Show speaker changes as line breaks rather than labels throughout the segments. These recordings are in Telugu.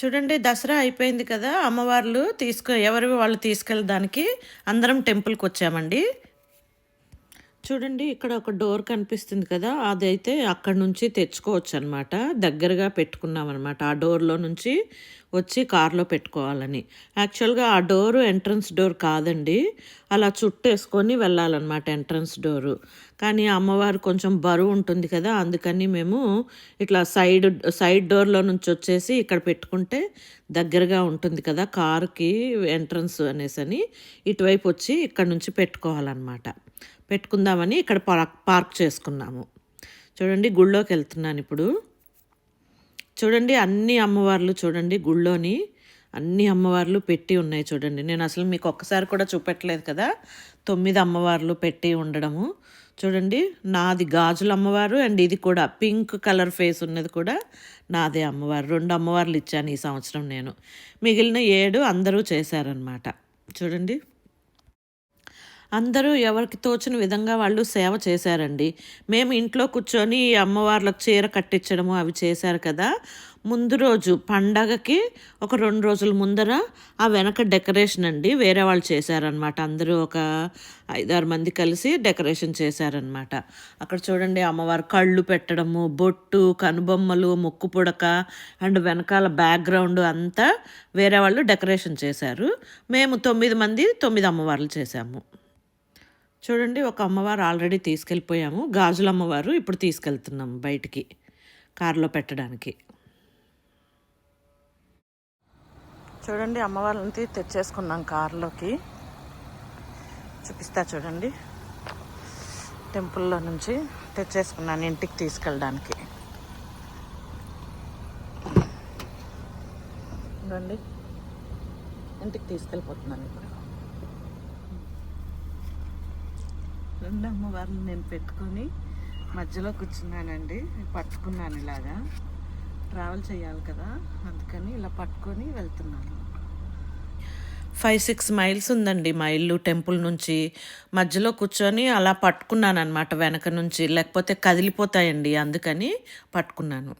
చూడండి దసరా అయిపోయింది కదా అమ్మవార్లు తీసుకు ఎవరు వాళ్ళు తీసుకెళ్ళడానికి అందరం టెంపుల్కి వచ్చామండి. చూడండి ఇక్కడ ఒక డోర్ కనిపిస్తుంది కదా అదైతే అక్కడ నుంచి తెచ్చుకోవచ్చు అనమాట దగ్గరగా పెట్టుకున్నాం అనమాట ఆ డోర్లో నుంచి వచ్చి కార్లో పెట్టుకోవాలని. యాక్చువల్గా ఆ డోరు ఎంట్రన్స్ డోర్ కాదండి. అలా చుట్టేసుకొని వెళ్ళాలన్నమాట ఎంట్రన్స్ డోరు. కానీ అమ్మవారు కొంచెం బరువు ఉంటుంది కదా అందుకని మేము ఇట్లా సైడ్ సైడ్ డోర్లో నుంచి వచ్చేసి ఇక్కడ పెట్టుకుంటే దగ్గరగా ఉంటుంది కదా కారుకి ఎంట్రన్స్ అనేసి అని ఇటువైపు వచ్చి ఇక్కడ నుంచి పెట్టుకోవాలన్నమాట. పెట్టుకుందామని ఇక్కడ పార్క్ పార్క్ చేసుకున్నాము. చూడండి గుళ్ళోకి వెళ్తున్నాను ఇప్పుడు. చూడండి అన్ని అమ్మవార్లు చూడండి గుళ్ళోని అన్ని అమ్మవార్లు పెట్టి ఉన్నాయి చూడండి. నేను అసలు మీకు ఒక్కసారి కూడా చూపెట్టలేదు కదా తొమ్మిది అమ్మవార్లు పెట్టి ఉండడము. చూడండి నాది గాజుల అమ్మవారు అండ్ ఇది కూడా పింక్ కలర్ ఫేస్ ఉన్నది కూడా నాదే అమ్మవారు. రెండు అమ్మవార్లు ఇచ్చాను ఈ సంవత్సరం నేను. మిగిలిన ఏడు అందరూ చేశారనమాట చూడండి. అందరూ ఎవరికి తోచిన విధంగా వాళ్ళు సేవ చేశారండి. మేము ఇంట్లో కూర్చొని ఈ అమ్మవార్లకు చీర కట్టించడము అవి చేశారు కదా. ముందు రోజు పండగకి ఒక రెండు రోజుల ముందర ఆ వెనక డెకరేషన్ అండి. వేరే వాళ్ళు చేశారనమాట అందరూ ఒక ఐదారు మంది కలిసి డెకరేషన్ చేశారనమాట అక్కడ చూడండి అమ్మవారు కళ్ళు పెట్టడము బొట్టు కనుబొమ్మలు ముక్కు పుడక అండ్ వెనకాల బ్యాక్గ్రౌండ్ అంతా వేరే వాళ్ళు డెకరేషన్ చేశారు. మేము తొమ్మిది మంది తొమ్మిది అమ్మవార్లు చేశాము. చూడండి ఒక అమ్మవారు ఆల్రెడీ తీసుకెళ్ళిపోయాము. గాజుల అమ్మవారు ఇప్పుడు తీసుకెళ్తున్నాము బయటికి కారులో పెట్టడానికి. చూడండి అమ్మవారిని తెచ్చేసుకున్నాం కారులోకి. చూపిస్తా చూడండి. టెంపుల్లో నుంచి తెచ్చేసుకున్నాను ఇంటికి తీసుకెళ్ళడానికి. చూడండి ఇంటికి తీసుకెళ్ళిపోతున్నాను ఇప్పుడు. రెండు అమ్మవారిని నేను పెట్టుకొని మధ్యలో కూర్చున్నానండి పట్టుకున్నాను ఇలాగా. ట్రావెల్ చేయాలి కదా అందుకని ఇలా పట్టుకొని వెళ్తున్నాను. ఫైవ్ సిక్స్ మైల్స్ ఉందండి మా ఇల్లు టెంపుల్ నుంచి. మధ్యలో కూర్చొని అలా పట్టుకున్నాను అనమాట వెనక నుంచి లేకపోతే కదిలిపోతాయండి అందుకని పట్టుకున్నాను.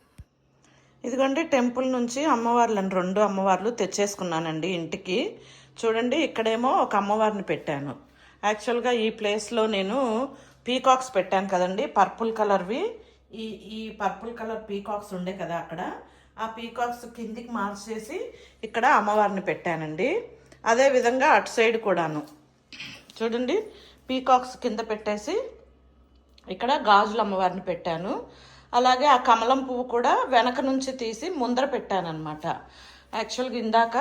ఇదిగోండి టెంపుల్ నుంచి అమ్మవార్లను రెండు అమ్మవార్లు తెచ్చేసుకున్నానండి ఇంటికి. చూడండి ఇక్కడేమో ఒక అమ్మవారిని పెట్టాను. యాక్చువల్గా ఈ ప్లేస్లో నేను పీకాక్స్ పెట్టాను కదండి పర్పుల్ కలర్వి. ఈ ఈ పర్పుల్ కలర్ పీకాక్స్ ఉండే కదా అక్కడ. ఆ పీకాక్స్ కిందికి మార్చేసి ఇక్కడ అమ్మవారిని పెట్టానండి. అదేవిధంగా అటు సైడ్ కూడాను. చూడండి పీకాక్స్ కింద పెట్టేసి ఇక్కడ గాజుల అమ్మవారిని పెట్టాను. అలాగే ఆ కమలం పువ్వు కూడా వెనక నుంచి తీసి ముందర పెట్టానమాట యాక్చువల్గా ఇందాక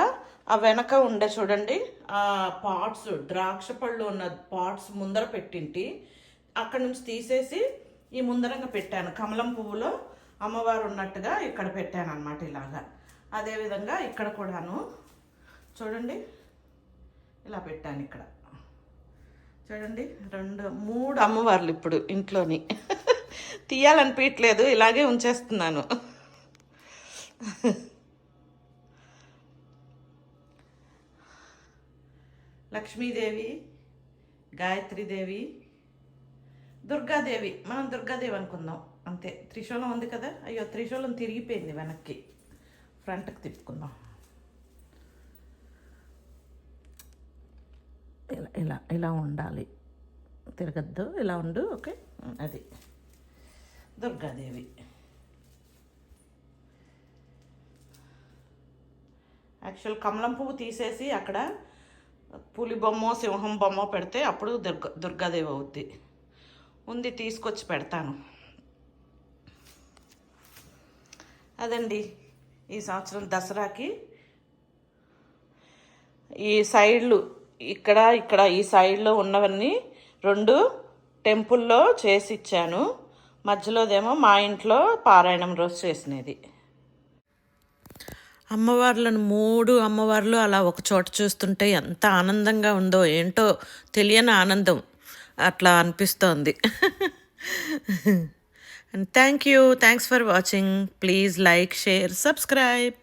ఆ వెనక ఉండే చూడండి ఆ పాట్స్ ద్రాక్ష పళ్ళు ఉన్న పాట్స్ ముందర పెట్టింటి. అక్కడ నుంచి తీసేసి ఈ ముందరంగా పెట్టాను. కమలం పువ్వులో అమ్మవారు ఉన్నట్టుగా ఇక్కడ పెట్టాను అనమాట ఇలాగా అదేవిధంగా ఇక్కడ కూడాను చూడండి ఇలా పెట్టాను ఇక్కడ. చూడండి రెండు మూడు. అమ్మవార్లు ఇప్పుడు ఇంట్లోని. తీయాలనిపించట్లేదు ఇలాగే ఉంచేస్తున్నాను. లక్ష్మీదేవి గాయత్రీదేవి దుర్గాదేవి మనం దుర్గాదేవి అనుకుందాం. అంతే త్రిశూలం ఉంది కదా? అయ్యో త్రిశూలం తిరిగిపోయింది వెనక్కి. ఫ్రంట్కి తిప్పుకుందాం. ఇలా ఇలా ఇలా ఉండాలి. తిరగద్దు ఇలా ఉండు ఓకే? అది. దుర్గాదేవి. యాక్చువల్ కమలం పువ్వు తీసేసి అక్కడ పులి బొమ్మ సింహం బొమ్మ పెడితే అప్పుడు దుర్గ దుర్గాదేవి అవుద్ది. ఉంది తీసుకొచ్చి పెడతాను. అదండి ఈ సంవత్సరం దసరాకి. ఈ సైడ్లు ఇక్కడ ఇక్కడ ఈ సైడ్లో ఉన్నవన్నీ రెండు టెంపుల్లో చేసి ఇచ్చాను. మధ్యలోదేమో మా ఇంట్లో పారాయణం రోజు చేసినది. అమ్మవార్లను మూడు అమ్మవార్లు అలా ఒక చోట చూస్తుంటే ఎంత ఆనందంగా ఉందో ఏంటో తెలియని ఆనందం అట్లా అనిపిస్తోంది. Thank you thanks for watching please like share subscribe